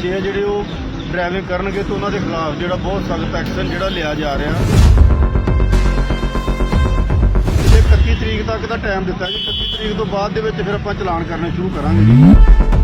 ਬੱਚੇ ਆ ਜਿਹੜੇ ਉਹ ਡਰਾਈਵਿੰਗ ਕਰਨਗੇ ਤਾਂ ਉਹਨਾਂ ਦੇ ਖਿਲਾਫ ਜਿਹੜਾ ਬਹੁਤ ਸਖਤ ਐਕਸ਼ਨ ਜਿਹੜਾ ਲਿਆ ਜਾ ਰਿਹਾ। ਤੇ 31 ਤਰੀਕ ਤੱਕ ਦਾ ਟਾਈਮ ਦਿੱਤਾ ਜੀ। 31 ਤਰੀਕ ਤੋਂ ਬਾਅਦ ਦੇ ਵਿੱਚ ਫਿਰ ਆਪਾਂ ਚਲਾਨ ਕਰਨੇ ਸ਼ੁਰੂ ਕਰਾਂਗੇ। ਜੀ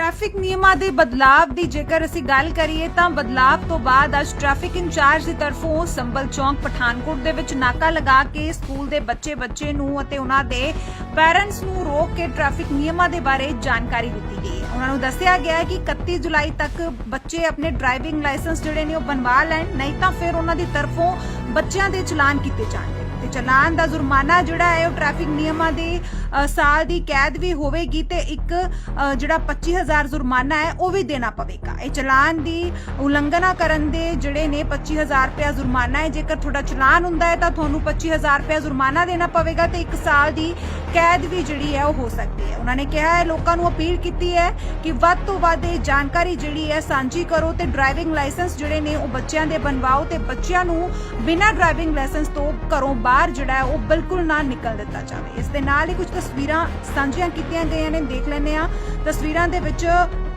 ਟ੍ਰੈਫਿਕ ਨਿਯਮਾਂ ਦੇ ਬਦਲਾਵ ਦੀ ਜੇਕਰ ਅਸੀਂ ਗੱਲ ਕਰੀਏ ਤਾਂ ਬਦਲਾਵ ਤੋਂ ਬਾਅਦ ਅੱਜ ਟ੍ਰੈਫਿਕ ਇੰਚਾਰਜ ਦੀ ਤਰਫੋਂ ਸੰਬਲ ਚੌਂਕ ਪਠਾਨਕੋਟ ਦੇ ਵਿੱਚ ਨਾਕਾ ਲਗਾ ਕੇ ਸਕੂਲ ਦੇ ਬੱਚੇ ਬੱਚੇ ਨੂੰ ਅਤੇ ਉਹਨਾਂ ਦੇ ਪੈਰੈਂਟਸ ਨੂੰ ਰੋਕ ਕੇ ਟ੍ਰੈਫਿਕ ਨਿਯਮਾਂ ਦੇ ਬਾਰੇ ਜਾਣਕਾਰੀ ਦਿੱਤੀ ਗਈ ਹੈ। ਉਹਨਾਂ ਨੂੰ ਦੱਸਿਆ ਗਿਆ ਕਿ 31 ਜੁਲਾਈ ਤੱਕ ਬੱਚੇ ਆਪਣੇ ਡਰਾਈਵਿੰਗ ਲਾਇਸੈਂਸ ਜਿਹੜੇ ਨੇ ਉਹ ਬਣਵਾ ਲੈਣ, ਨਹੀਂ ਤਾਂ ਫਿਰ ਉਹਨਾਂ ਦੀ ਤਰਫੋਂ ਬੱਚਿਆਂ ਦੇ ਚਲਾਨ ਕੀਤੇ ਜਾਣਗੇ। ਤੇ ਚਲਾਨ ਦਾ ਜੁਰਮਾਨਾ ਜਿਹੜਾ ਹੈ ਉਹ ਟ੍ਰੈਫਿਕ ਨਿਯਮਾਂ ਦੇ ਸਾਲ ਦੀ ਕੈਦ ਵੀ ਹੋਵੇਗੀ ਤੇ ਇੱਕ ਅ, ਜਿਹੜਾ 25000 ਜੁਰਮਾਨਾ ਹੈ ਉਹ ਵੀ ਦੇਣਾ ਪਵੇਗਾ। ਇਹ ਚਲਾਨ ਦੀ ਉਲੰਘਣਾ ਕਰਨ ਦੇ ਜਿਹੜੇ ਨੇ 25000 ਰੁਪਏ ਜੁਰਮਾਨਾ ਹੈ ਜੇਕਰ ਤੁਹਾਡਾ ਚਲਾਨ ਹੁੰਦਾ ਹੈ ਤਾਂ ਤੁਹਾਨੂੰ 25000 ਰੁਪਏ ਜੁਰਮਾਨਾ ਦੇਣਾ ਪਵੇਗਾ ਤੇ ਇੱਕ ਸਾਲ ਦੀ ਕੈਦ ਵੀ ਜਿਹੜੀ ਹੈ ਉਹ ਹੋ ਸਕਦੀ ਹੈ। ਉਹਨਾਂ ਨੇ ਕਿਹਾ ਹੈ ਲੋਕਾਂ ਨੂੰ ਅਪੀਲ ਕੀਤੀ ਹੈ ਕਿ ਵੱਧ ਤੋਂ ਵੱਧ ਇਹ ਜਾਣਕਾਰੀ ਜਿਹੜੀ ਹੈ ਸਾਂਝੀ ਕਰੋ ਤੇ ਡਰਾਈਵਿੰਗ ਲਾਇਸੈਂਸ ਜਿਹੜੇ ਨੇ ਉਹ ਬੱਚਿਆਂ ਦੇ ਬਣਵਾਓ ਤੇ ਬੱਚਿਆਂ ਨੂੰ ਬਿਨਾਂ ਡਰਾਈਵਿੰਗ ਲਾਇਸੈਂਸ ਤੋਂ ਘਰੋਂ ਬਾਹਰ ਜਿਹੜਾ ਹੈ ਉਹ ਬਿਲਕੁਲ ਨਾ ਨਿਕਲ ਦਿੱਤਾ ਜਾਵੇ। ਇਸ ਦੇ ਨਾਲ ਹੀ ਕੁਝ ਤਸਵੀਰਾਂ ਸਾਂਝੀਆਂ ਕੀਤੀਆਂ ਗਈਆਂ ਨੇ, ਦੇਖ ਲੈਂਦੇ ਆ ਤਸਵੀਰਾਂ ਦੇ ਵਿੱਚ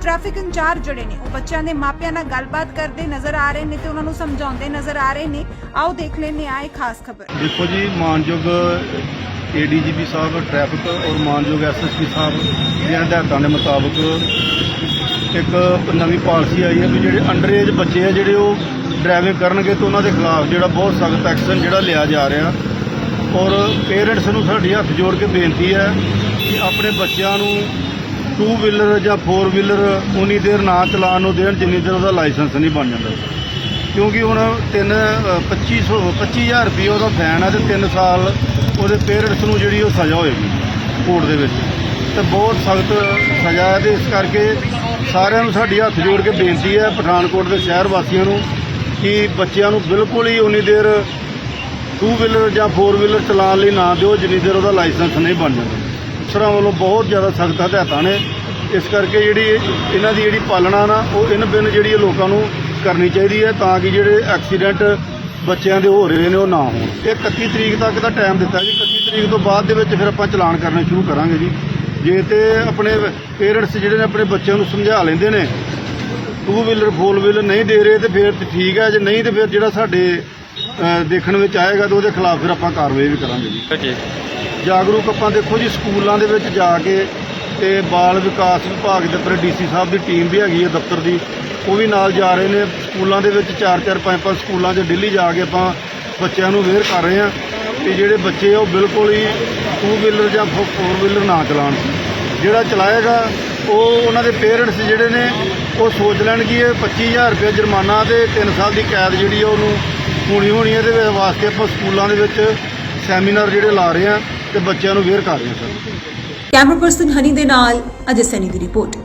ਟ੍ਰੈਫਿਕ ਇੰਚਾਰਜ ਜਿਹੜੇ ਨੇ, ਉਹ ਬੱਚਿਆਂ ਦੇ ਮਾਪਿਆਂ ਨਾਲ ਗੱਲਬਾਤ ਕਰਦੇ ਨਜ਼ਰ ਆ ਰਹੇ ਨੇ ਤੇ ਉਹਨਾਂ ਨੂੰ ਸਮਝਾਉਂਦੇ ਨਜ਼ਰ ਆ ਰਹੇ ਨੇ। ਆਓ ਦੇਖ ਲੈਂਦੇ ਆ ਇਹ ਖਾਸ ਖਬਰ। ਦੇਖੋ ਜੀ, ਮਾਨਯੋਗ ਏਡੀਜੀਪੀ ਸਾਹਿਬ ਟ੍ਰੈਫਿਕ ਔਰ ਮਾਨਯੋਗ ਐਸਐਸਪੀ ਸਾਹਿਬ ਦੀਆਂ ਹਦਾਇਤਾਂ ਦੇ ਮੁਤਾਬਕ ਇੱਕ ਨਵੀਂ ਪਾਲਿਸੀ ਆਈ ਹੈ ਵੀ ਜਿਹੜੇ ਅੰਡਰ ਏਜ ਬੱਚੇ ਆ, ਜਿਹੜੇ ਉਹ ਡਰਾਈਵਿੰਗ ਕਰਨਗੇ ਤਾਂ ਉਹਨਾਂ ਦੇ ਖਿਲਾਫ ਜਿਹੜਾ ਬਹੁਤ ਸਖਤ ਐਕਸ਼ਨ ਜਿਹੜਾ ਲਿਆ ਜਾ ਰਿਹਾ। ਔਰ ਪੇਰੈਂਟਸ ਨੂੰ ਸਾਡੀ ਹੱਥ ਜੋੜ ਕੇ ਬੇਨਤੀ ਹੈ ਕਿ ਆਪਣੇ ਬੱਚਿਆਂ ਨੂੰ ਟੂ ਵੀਲਰ ਜਾਂ ਫੋਰ ਵੀਲਰ ਉਨੀ ਦੇਰ ਨਾ ਚਲਾਉਣ ਨੂੰ ਦੇਣ, ਜਿੰਨੀ ਦੇਰ ਉਹਦਾ ਲਾਇਸੈਂਸ ਨਹੀਂ ਬਣ ਜਾਂਦਾ। ਕਿਉਂਕਿ ਹੁਣ 3 2500 25000 ਰੁਪਏ ਉਹਦਾ ਫੈਨ ਹੈ ਤੇ 3 ਸਾਲ ਉਹਦੇ ਪੇਰੈਂਟਸ ਨੂੰ ਜਿਹੜੀ ਉਹ ਸਜ਼ਾ ਹੋਏਗੀ ਕੋਰਟ ਦੇ ਵਿੱਚ। ਤੇ ਬਹੁਤ ਸਖਤ ਸਜ਼ਾ ਹੈ ਤੇ ਇਸ ਕਰਕੇ ਸਾਰਿਆਂ ਨੂੰ ਸਾਡੀ ਹੱਥ ਜੋੜ ਕੇ ਬੇਨਤੀ ਹੈ ਪਠਾਨਕੋਟ ਦੇ ਸ਼ਹਿਰ ਵਾਸੀਆਂ ਨੂੰ ਕਿ ਬੱਚਿਆਂ ਨੂੰ ਬਿਲਕੁਲ ਹੀ ਉਨੀ ਦੇਰ ਟੂ ਵੀਲਰ ਜਾਂ ਫੋਰ ਵੀਲਰ ਚਲਾਉਣ ਲਈ ਨਾ ਦਿਓ, ਜਿੰਨੀ ਦੇਰ ਉਹਦਾ ਲਾਇਸੈਂਸ ਨਹੀਂ ਬਣ ਜਾਂਦਾ। ਅਫਸਰਾਂ ਵੱਲੋਂ ਬਹੁਤ ਜ਼ਿਆਦਾ ਸਖਤ ਹਦਾਇਤਾਂ ਨੇ। ਇਸ ਕਰਕੇ ਜਿਹੜੀ ਇਹਨਾਂ ਦੀ ਜਿਹੜੀ ਪਾਲਣਾ ਨਾ, ਉਹ ਇਨ ਬਿਨ ਜਿਹੜੀ ਇਹ ਲੋਕਾਂ ਨੂੰ ਕਰਨੀ ਚਾਹੀਦੀ ਹੈ, ਤਾਂ ਕਿ ਜਿਹੜੇ ਐਕਸੀਡੈਂਟ ਬੱਚਿਆਂ ਦੇ ਹੋ ਰਹੇ ਨੇ, ਉਹ ਨਾ ਹੋਣ। ਇਹ 31 ਤਰੀਕ ਤੱਕ ਦਾ ਟਾਈਮ ਦਿੱਤਾ ਜੀ। 31 ਤਰੀਕ ਤੋਂ ਬਾਅਦ ਦੇ ਵਿੱਚ ਫਿਰ ਆਪਾਂ ਚਲਾਨ ਕਰਨੇ ਸ਼ੁਰੂ ਕਰਾਂਗੇ ਜੀ। ਜੇ ਤੇ ਆਪਣੇ ਪੇਰੈਂਟਸ ਜਿਹੜੇ ਨੇ ਆਪਣੇ ਬੱਚਿਆਂ ਨੂੰ ਸਮਝਾ ਲੈਂਦੇ ਨੇ, ਟੂ ਵੀਲਰ, ਫੋਰ ਵੀਲਰ ਨਹੀਂ ਦੇ ਰਹੇ ਤੇ ਫਿਰ ਠੀਕ ਹੈ, ਜੇ ਨਹੀਂ ਤੇ ਫਿਰ ਜਿਹੜਾ ਸਾਡੇ ਦੇਖਣ ਵਿੱਚ ਆਏਗਾ ਤਾਂ ਉਹਦੇ ਖਿਲਾਫ ਫਿਰ ਆਪਾਂ ਕਾਰਵਾਈ ਵੀ ਕਰਾਂਗੇ ਜੀ। ਜੀ ਜਾਗਰੂਕ ਆਪਾਂ ਦੇਖੋ ਜੀ ਸਕੂਲਾਂ ਦੇ ਵਿੱਚ ਜਾ ਕੇ ਤੇ ਬਾਲ ਵਿਕਾਸ ਵਿਭਾਗ ਦੇ ਉੱਪਰ ਡੀਸੀ ਸਾਹਿਬ ਦੀ ਟੀਮ ਵੀ ਹੈਗੀ ਹੈ ਦਫ਼ਤਰ ਦੀ ਉਹ ਵੀ ਨਾਲ ਜਾ ਰਹੇ ਨੇ। ਸਕੂਲਾਂ ਦੇ ਵਿੱਚ ਚਾਰ ਚਾਰ ਪੰਜ ਪੰਜ ਸਕੂਲਾਂ 'ਚ ਦਿੱਲੀ ਜਾ ਕੇ ਆਪਾਂ ਬੱਚਿਆਂ ਨੂੰ ਅਵੇਅਰ ਕਰ ਰਹੇ ਹਾਂ ਕਿ ਜਿਹੜੇ ਬੱਚੇ ਆ ਉਹ ਬਿਲਕੁਲ ਹੀ ਟੂ ਵੀਲਰ ਜਾਂ ਫੋਰ ਵੀਲਰ ਨਾ ਚਲਾਉਣ। ਜਿਹੜਾ ਚਲਾਏਗਾ ਉਹ ਉਹਨਾਂ ਦੇ ਪੇਰੈਂਟਸ ਜਿਹੜੇ ਨੇ ਉਹ ਸੋਚ ਲੈਣ ਕਿ ਇਹ 25000 ਰੁਪਏ ਜੁਰਮਾਨਾ ਤੇ 3 ਸਾਲ ਦੀ ਕੈਦ ਜਿਹੜੀ ਆ ਉਹਨੂੰ ਹੋਣੀ ਹੋਣੀ ਹੈ ਇਹਦੇ ਵਾਸਤੇ ਆਪਾਂ ਸਕੂਲਾਂ ਦੇ ਵਿੱਚ ਸੈਮੀਨਾਰ ਜਿਹੜੇ ਲਾ ਰਹੇ ਆ ਤੇ ਬੱਚਿਆਂ ਨੂੰ ਅਵੇਅਰ ਕਰ ਰਹੇ ਆ ਸਰ। ਕੈਮਰਾ ਪਰਸਨ ਹਨੀ ਦੇ ਨਾਲ, ਅਜੇ ਸੈਨੀ ਦੀ ਰਿਪੋਰਟ।